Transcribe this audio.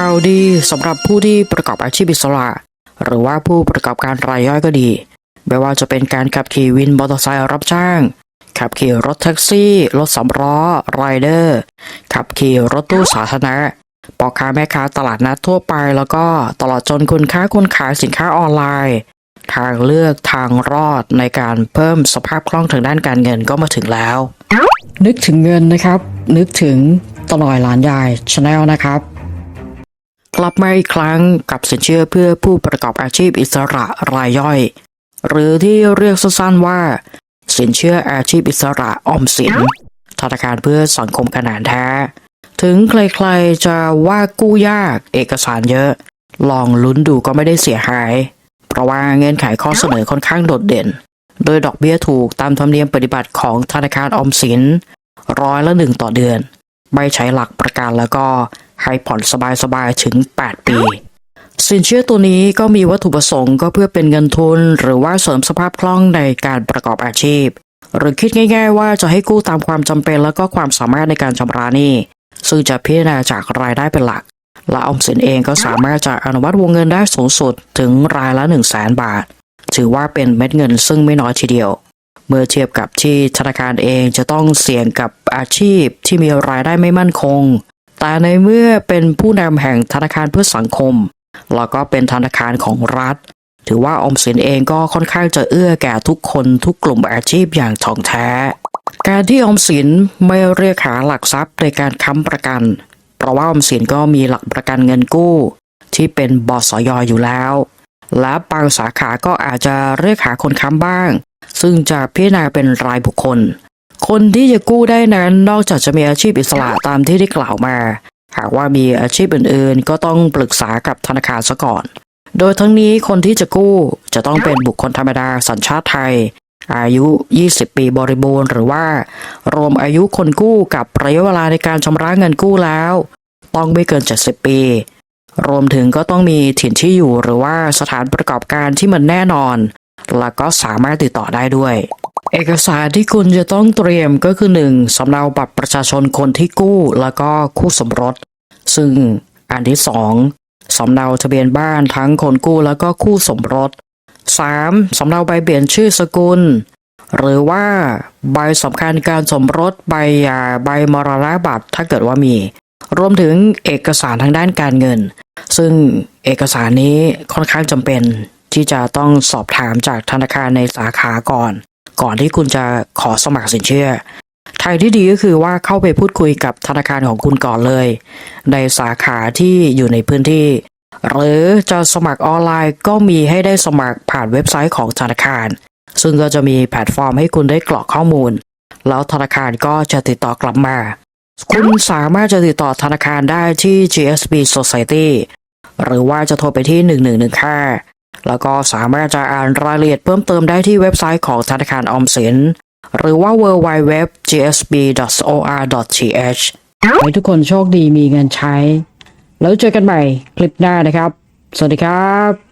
ข่าวดีสำหรับผู้ที่ประกอบอาชีพอิสระ หรือว่าผู้ประกอบการรายย่อยก็ดี ไม่ว่าจะเป็นการขับขี่วินมอเตอร์ไซค์รับจ้าง ขับขี่รถแท็กซี่ รถสำล้อไรเดอร์ ขับขี่รถตู้สาธารณะปอค้าแม่ค้าตลาดนัดทั่วไป แล้วก็ตลอดจนคุณค้าคนขายสินค้าออนไลน์ ทางเลือกทางรอดในการเพิ่มสภาพคล่องทางด้านการเงินก็มาถึงแล้ว นึกถึงเงินนะครับ นึกถึงตลอยหลานยายชาแนลนะครับ กลับมาอีกครั้งกับสินเชื่อเพื่อผู้ประกอบอาชีพอิสระรายย่อย หรือที่เรียกสั้นๆว่า สินเชื่ออาชีพอิสระออมสินธนาคารเพื่อสังคมขนาดแท้ ถึงใครๆจะว่ากู้ยากเอกสารเยอะ ลองลุ้นดูก็ไม่ได้เสียหาย เพราะว่าเงื่อนไขข้อเสนอค่อนข้างโดดเด่น โดยดอกเบี้ยถูกตามธรรมเนียมปฏิบัติของธนาคารออมสินร้อยละหนึ่งต่อเดือน ไม่ใช้หลักประกันแล้วก็ ให้ผ่อนสบายๆถึง 8 ปี สินเชื่อตัวนี้ก็มีวัตถุประสงค์ก็เพื่อเป็นเงินทุน หรือว่าเสริมสภาพคล่องในการประกอบอาชีพ หรือคิดง่าย ๆ ว่าจะให้กู้ตามความจำเป็นแล้วก็ความสามารถในการชำระหนี้ซึ่งจะพิจารณาจากรายได้เป็นหลัก และออมสินเองก็สามารถจะอนุมัติวงเงินได้สูงสุดถึงรายละ 1 0 0 0 0แสนบาท ถือว่าเป็นเม็ดเงินซึ่งไม่น้อยทีเดียว เมื่อเทียบกับที่ธนาคารเองจะต้องเสี่ยงกับอาชีพที่มีรายได้ไม่มั่นคง แต่ในเมื่อเป็นผู้นำแห่งธนาคารเพื่อสังคม แล้วก็เป็นธนาคารของรัฐ ถือว่าอมสินเองก็ค่อนข้างจะเอื้อแก่ทุกคนทุกกลุ่มอาชีพอย่างถ่องแท้ การที่อมสินไม่เรียกหาหลักทรัพย์ในการค้ำประกัน เพราะว่าออมสินก็มีหลักประกันเงินกู้ ที่เป็นบสยอยู่แล้ว และบางสาขาก็อาจจะเรียกหาคนค้ำบ้าง ซึ่งจะพิจารณาเป็นรายบุคคล คนที่จะกู้ได้นั้นนอกจากจะมีอาชีพอิสระตามที่ได้กล่าวมา หากว่ามีอาชีพอื่นๆ ก็ต้องปรึกษากับธนาคารซะก่อน โดยทั้งนี้คนที่จะกู้จะต้องเป็นบุคคลธรรมดาสัญชาติไทย อายุ 20 ปีบริบูรณ์หรือว่า รวมอายุคนกู้กับระยะเวลาในการชำระเงินกู้แล้ว ต้องไม่เกิน 70 ปี รวมถึงก็ต้องมีถิ่นที่อยู่หรือว่าสถานประกอบการที่มันแน่นอน แล้วก็สามารถติดต่อได้ด้วย เอกสารที่คุณจะต้องเตรียมก็คือ 1. สำเนาบัตรประชาชนคนที่กู้แล้วก็คู่สมรส ซึ่งอันที่ 2. สำเนาทะเบียนบ้านทั้งคนกู้แล้วก็คู่สมรส 3. สำเนาใบเปลี่ยนชื่อสกุล หรือว่าใบสำคัญการสมรสใบหย่าใบมรณบัตรถ้าเกิดว่ามี รวมถึงเอกสารทางด้านการเงิน ซึ่งเอกสารนี้ค่อนข้างจำเป็นที่จะต้องสอบถามจากธนาคารในสาขาก่อน ก่อนที่คุณจะขอสมัครสินเชื่อ ทางที่ดีก็คือว่าเข้าไปพูดคุยกับธนาคารของคุณก่อนเลย ในสาขาที่อยู่ในพื้นที่ หรือจะสมัครออนไลน์ก็มีให้ได้สมัครผ่านเว็บไซต์ของธนาคาร ซึ่งก็จะมีแพลตฟอร์มให้คุณได้กรอกข้อมูล แล้วธนาคารก็จะติดต่อกลับมา คุณสามารถจะติดต่อธนาคารได้ที่ GSB Society หรือว่าจะโทรไปที่ 1115 แล้วก็สามารถจะอ่านรายละเอียดเพิ่มเติมได้ที่เว็บไซต์ของธนาคารออมสิน หรือว่า www.gsb.or.th ให้ทุกคนโชคดีมีเงินใช้ แล้วเจอกันใหม่คลิปหน้านะครับ สวัสดีครับ